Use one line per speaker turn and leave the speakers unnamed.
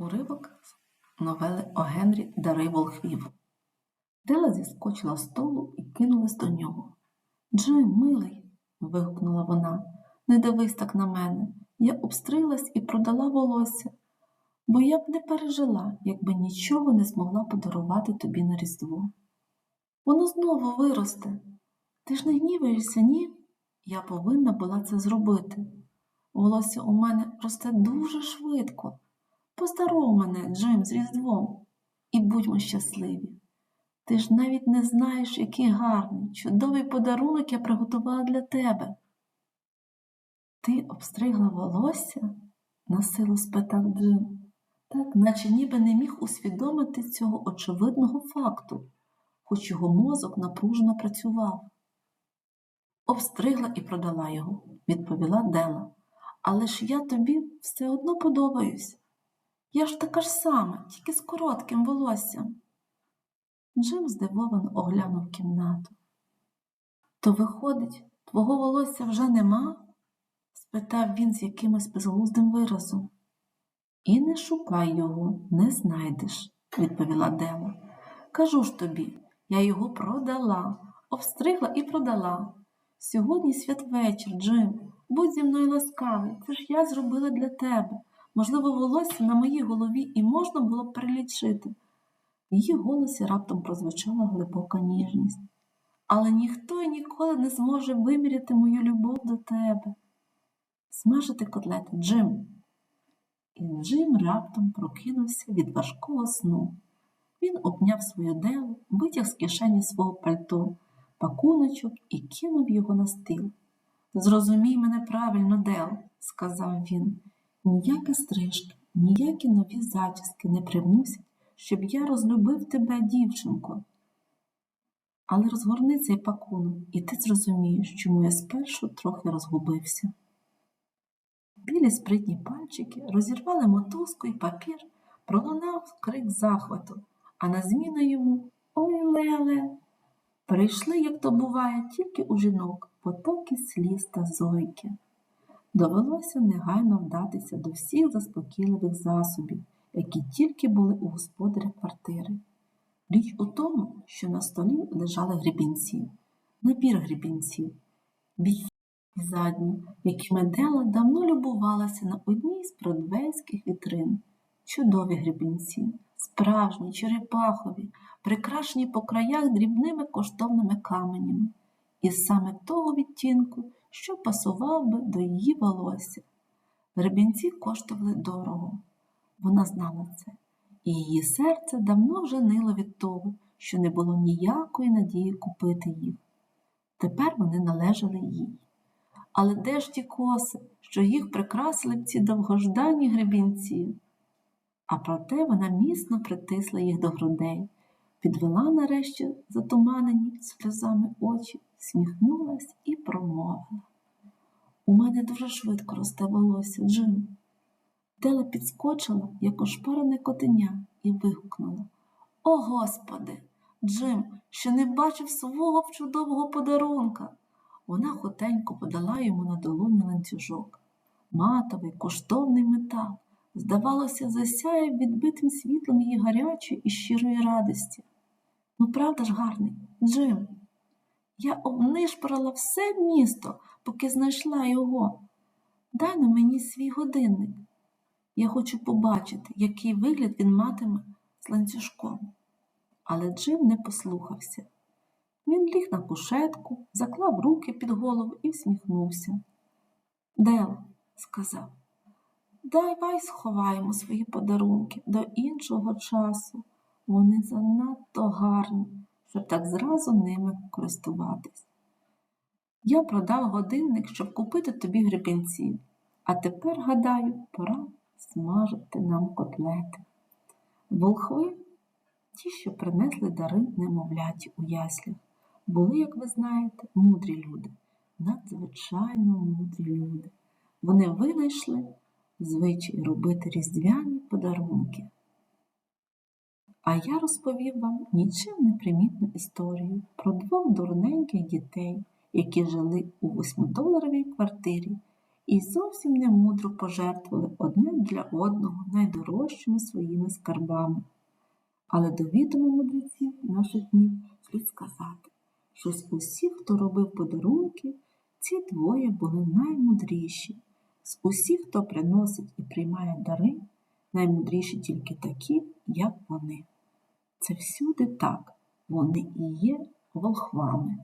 Уривок з новели о Генрі Дари волхвів. Дела зіскочила з столу і кинулась до нього. Джим, милий. вигукнула вона, не дивись так на мене. Я обстрилась і продала волосся, бо я б не пережила, якби нічого не змогла подарувати тобі на Різдво. Воно знову виросте. Ти ж не гніваєшся, ні? Я повинна була це зробити. Волосся у мене росте дуже швидко. Поздоров мене, Джим, з Різдвом, і будьмо щасливі. Ти ж навіть не знаєш, який гарний, чудовий подарунок я приготувала для тебе. Ти обстригла волосся? насилу спитав Джим, так, наче ніби не міг усвідомити цього очевидного факту, хоч його мозок напружено працював. Обстригла і продала його, відповіла Дела. Але ж я тобі все одно подобаюсь. Я ж така ж сама, тільки з коротким волоссям. Джим здивовано оглянув кімнату. То, виходить, твого волосся вже нема? спитав він з якимось безглуздим виразом. І не шукай його, не знайдеш, відповіла Дела. Кажу ж тобі, я його продала, обстригла і продала. Сьогодні святвечір, Джим, будь зі мною ласкавий, це ж я зробила для тебе. Можливо, волосся на моїй голові і можна було б перелічити. В її голосі раптом прозвучала глибока ніжність. Але ніхто і ніколи не зможе виміряти мою любов до тебе. Смажити котлети, Джим. І Джим раптом прокинувся від важкого сну. Він обняв свою делу, витяг з кишені свого пальто, пакуночок і кинув його на стіл. Зрозумій мене правильно, Дел, сказав він. Ніяка стрижка, ніякі нові зачіски не примусять, щоб я розлюбив тебе, дівчинко. Але розгорни цей пакунок, і ти зрозумієш, чому я спершу трохи розгубився. Білі спритні пальчики розірвали мотузку і папір, пролунав крик захвату, а на зміну йому Ой леле. Прийшли, як то буває, тільки у жінок потоки сліз та зойки. Довелося негайно вдатися до всіх заспокійливих засобів, які тільки були у господаря квартири. Річ у тому, що на столі лежали грібінці, набір грібінців, бійці задні, якими Дела давно любувалася на одній з бродвейських вітрин. Чудові грібінці, справжні, черепахові, прикрашені по краях дрібними коштовними каменями, і саме того відтінку, що пасував би до її волосся. Гребінці коштували дорого. Вона знала це, і її серце давно вже нило від того, що не було ніякої надії купити їх. Тепер вони належали їй. Але де ж ті коси, що їх прикрасили б ці довгождані гребінці? А проте вона міцно притисла їх до грудей, підвела нарешті затуманені сльозами очі, сміхнулась і промовила. У мене дуже швидко росте волосся, Джим. Дела підскочила, як ошпарене котеня, і вигукнула О, Господи! Джим, ще не бачив свого чудового подарунка. Вона хотенько подала йому на долоні ланцюжок. Матовий, коштовний метал, здавалося, засяяв відбитим світлом її гарячої і щирої радості. Ну, правда ж, гарний, Джим? Я обнишпорила все місто, поки знайшла його. Дай на мені свій годинник. Я хочу побачити, який вигляд він матиме з ланцюжком. Але Джим не послухався. Він ліг на кушетку, заклав руки під голову і всміхнувся. Дел, сказав, давай сховаємо свої подарунки до іншого часу. Вони занадто гарні, щоб так зразу ними користуватись. Я продав годинник, щоб купити тобі гребінці, а тепер, гадаю, пора смажити нам котлети. Волхви, ті, що принесли дари немовляті у яслях, були, як ви знаєте, мудрі люди, надзвичайно мудрі люди. Вони винайшли звичай робити різдвяні подарунки. А я розповів вам нічим не примітну історію про двох дурненьких дітей, які жили у восьмидоларовій квартирі і зовсім не мудро пожертвували одне для одного найдорожчими своїми скарбами. Але до відома мудреців наших днів слід сказати, що з усіх, хто робив подарунки, ці двоє були наймудріші. З усіх, хто приносить і приймає дари, наймудріші тільки такі, як вони. Це всюди так, вони і є волхвами.